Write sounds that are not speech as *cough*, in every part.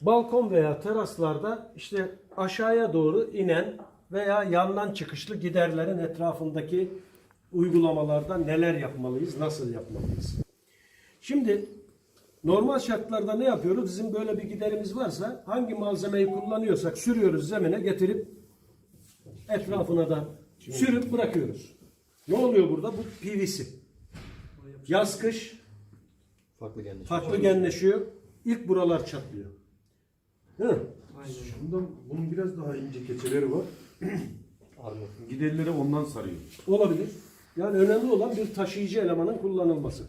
balkon veya teraslarda işte aşağıya doğru inen veya yandan çıkışlı giderlerin etrafındaki uygulamalarda neler yapmalıyız, nasıl yapmalıyız? Şimdi normal şartlarda ne yapıyoruz? Bizim böyle bir giderimiz varsa hangi malzemeyi kullanıyorsak sürüyoruz zemine getirip etrafına da sürüp bırakıyoruz. Ne oluyor burada? Bu PVC. Yaz kış Farklı geldi. farklı genleşiyor. İlk buralar çatlıyor. Bundan, bunun biraz daha ince keçeleri var. *clears throat* Armut. Giderleri ondan sarıyor. Olabilir. Yani önemli olan bir taşıyıcı elemanın kullanılması.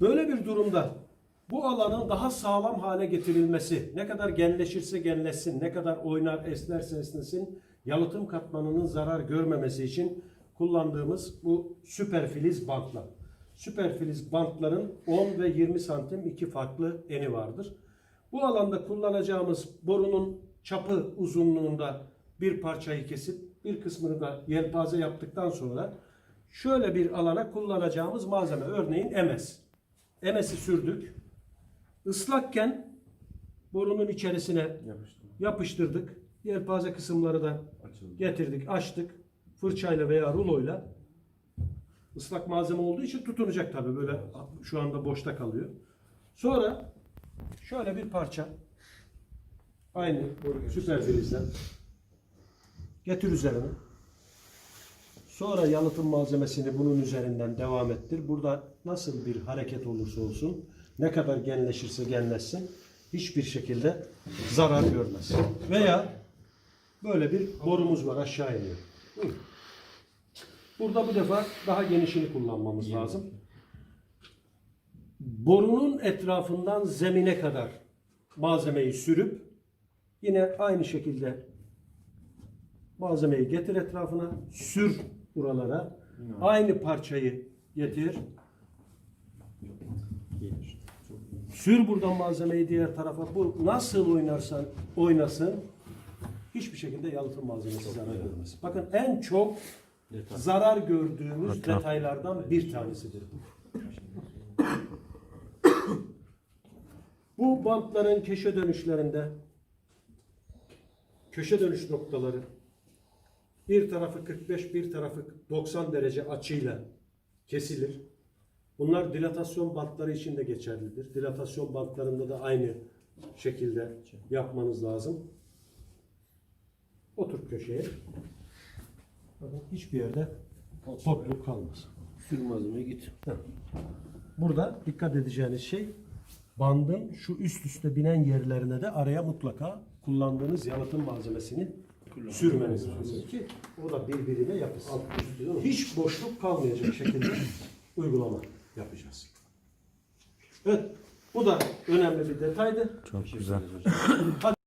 Böyle bir durumda bu alanın daha sağlam hale getirilmesi, ne kadar genleşirse genleşsin, ne kadar oynar esnerse esnesin, yalıtım katmanının zarar görmemesi için kullandığımız bu süperfiliz bantlar. Süperfiliz bantların 10 ve 20 santim iki farklı eni vardır. Bu alanda kullanacağımız borunun çapı uzunluğunda bir parçayı kesip bir kısmını da yelpaze yaptıktan sonra şöyle bir alana kullanacağımız malzeme örneğin emes. Emesi sürdük. Islakken borunun içerisine yapıştırdık. Yelpaze kısımları da getirdik, açtık. Fırçayla veya ruloyla ıslak malzeme olduğu için tutunacak tabii böyle şu anda boşta kalıyor. Sonra şöyle bir parça aynı süper filizden getir üzerine. Sonra yalıtım malzemesini bunun üzerinden devam ettir. Burada nasıl bir hareket olursa olsun, ne kadar genleşirse genleşsin, hiçbir şekilde zarar görmez. Veya böyle bir borumuz var aşağı iniyor. Burada bu defa daha genişini kullanmamız lazım. Borunun etrafından zemine kadar malzemeyi sürüp yine aynı şekilde malzemeyi getir etrafına, sür buralara. Aynı parçayı getir. Sür buradan malzemeyi diğer tarafa. Bu nasıl oynarsan oynasın hiçbir şekilde yalıtım malzemesi zarar görmez. Bakın en çok zarar gördüğümüz detaylardan bir tanesidir bu. Bu bantların köşe dönüşlerinde köşe dönüş noktaları bir tarafı 45, bir tarafı 90 derece açıyla kesilir. Bunlar dilatasyon bantları için de geçerlidir. Dilatasyon bantlarında da aynı şekilde yapmanız lazım. Otur köşeye. Hiçbir yerde topluluk kalmaz. Sür malzemeyi git. Burada dikkat edeceğiniz şey bandın şu üst üste binen yerlerine de araya mutlaka kullandığınız yalıtım malzemesini sürmeniz lazım ki o da birbirine yapışsın. Hiç boşluk kalmayacak şekilde *clears throat* uygulama yapacağız. Evet, bu da önemli bir detaydı. Çok güzel. Hadi *clears throat*